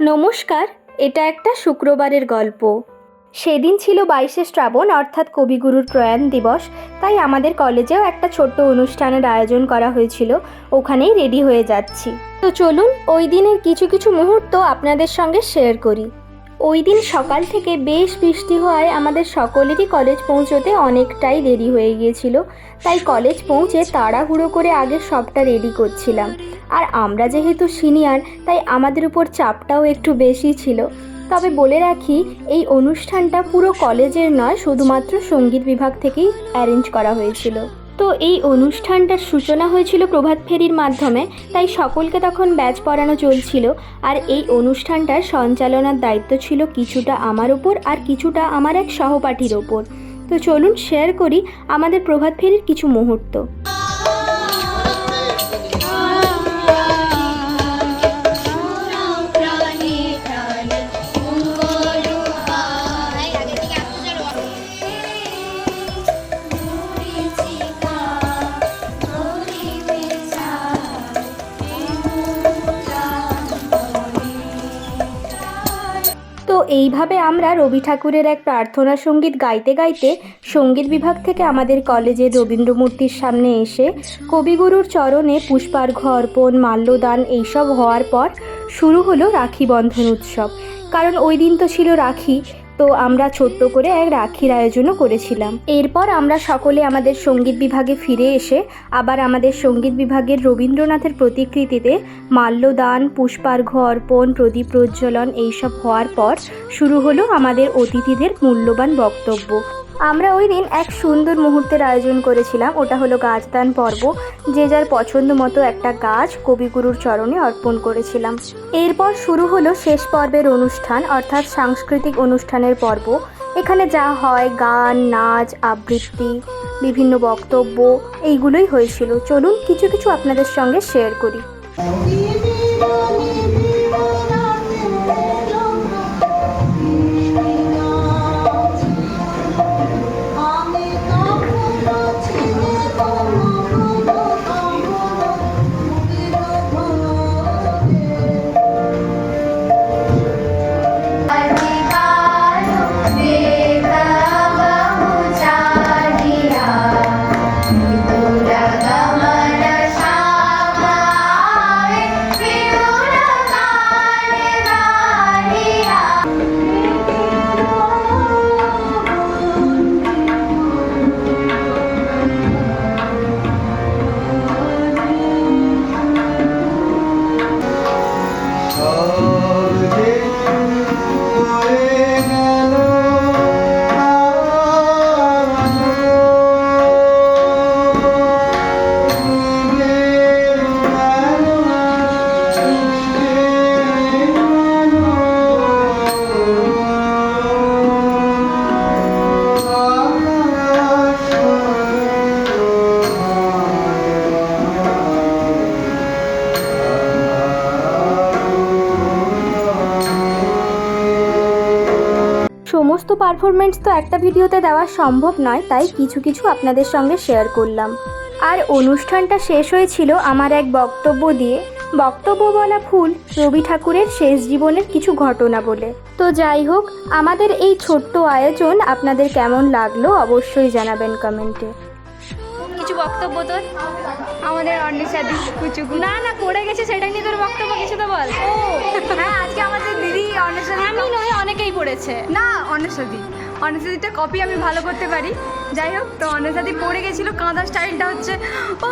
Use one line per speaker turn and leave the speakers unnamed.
নমস্কার, এটা একটা শুক্রবারের গল্প। সেদিন ছিল বাইশে শ্রাবণ, অর্থাৎ কবিগুরুর প্রয়াণ দিবস, তাই আমাদের কলেজেও একটা ছোট্ট অনুষ্ঠানের আয়োজন করা হয়েছিল, ওখানেই রেডি হয়ে যাচ্ছি। তো চলুন, ওই দিনের কিছু কিছু মুহূর্ত আপনাদের সঙ্গে শেয়ার করি। ওই দিন সকাল থেকে বেশ বৃষ্টি হওয়ায় আমাদের সকলেরই কলেজ পৌঁছতে অনেকটাই দেরি হয়ে গিয়েছিল, তাই কলেজ পৌঁছে তাড়াহুড়ো করে আগে সবটা রেডি করছিলাম। আর আমরা যেহেতু সিনিয়র, তাই আমাদের উপর চাপটাও একটু বেশি ছিল। তবে বলে রাখি, এই অনুষ্ঠানটা পুরো কলেজের নয়, শুধুমাত্র সংগীত বিভাগ থেকেই অ্যারেঞ্জ করা হয়েছিল। তো এই অনুষ্ঠানটার সূচনা হয়েছিল প্রভাত ফেরির মাধ্যমে, তাই সকলকে তখন ব্যাচ পড়ানো চলছিল, আর এই অনুষ্ঠানটার সঞ্চালনার দায়িত্ব ছিল কিছুটা আমার ওপর আর কিছুটা আমার এক সহপাঠীর ওপর তো চলুন শেয়ার করি আমাদের প্রভাত ফেরির কিছু মুহূর্ত। এইভাবে আমরা রবি ঠাকুরের এক প্রার্থনা সংগীত গাইতে গাইতে সংগীত বিভাগ থেকে আমাদের কলেজের রবীন্দ্রমূর্তির সামনে এসে কবিগুরুর চরণে পুষ্পার্ঘ অর্পণ, মাল্যদান এইসব হওয়ার পর শুরু হলো রাখি বন্ধন উৎসব। কারণ ওই দিন তো ছিল রাখি। তো আমরা ছোট্ট করে এক রাখির আয়োজনও করেছিলাম। এরপর আমরা সকলে আমাদের সংগীত বিভাগে ফিরে এসে আবার আমাদের সংগীত বিভাগের রবীন্দ্রনাথের প্রতিকৃতিতে মাল্যদান পুষ্পার্ঘ অর্পণ, প্রদীপ প্রজ্বলন এইসব হওয়ার পর শুরু হলো আমাদের অতিথিদের মূল্যবান বক্তব্য। আমরা ওই দিন এক সুন্দর মুহূর্তের আয়োজন করেছিলাম। ওটা হলো গাছদান পর্ব। যে যার পছন্দ মতো একটা গাছ কবিগুরুর চরণে অর্পণ করেছিলাম। এরপর শুরু হলো শেষ পর্বের অনুষ্ঠান, অর্থাৎ সাংস্কৃতিক অনুষ্ঠানের পর্ব। এখানে যা হয়, গান, নাচ, আবৃত্তি, বিভিন্ন বক্তব্য, এইগুলোই হয়েছিল। চলুন কিছু কিছু আপনাদের সঙ্গে শেয়ার করি। সমস্ত পারফরমেন্স তো একটা ভিডিওতে দেওয়া সম্ভব নয় তাই কিছু কিছু আপনাদের সঙ্গে শেয়ার করলাম। আর অনুষ্ঠানটা শেষ হয়েছিল আমার এক বক্তব্য দিয়ে। বক্তব্য বলা ফুল রবি ঠাকুরের শেষ জীবনের কিছু ঘটনা বলে। তো যাই হোক আমাদের এই ছোট্ট আয়োজন আপনাদের কেমন লাগল অবশ্যই জানাবেন কমেন্টে কিছু বক্তব্য তোর?
আমাদের অন্বেষাদি কুচুকু।
না না পড়ে গেছে সেটা নিয়ে তোর বক্তব্য কিছু তো বল।
ও হ্যাঁ আজকে আমাদের দিদি অন্বেষাদি
আমি নয় পড়েছে
না অনসাদি অনসাদিটা কপি আমি ভালো করতে পারি। যাই হোক, তো অনসাদি পড়ে গেছিল কাঁদা স্টাইলটা হচ্ছে, ও!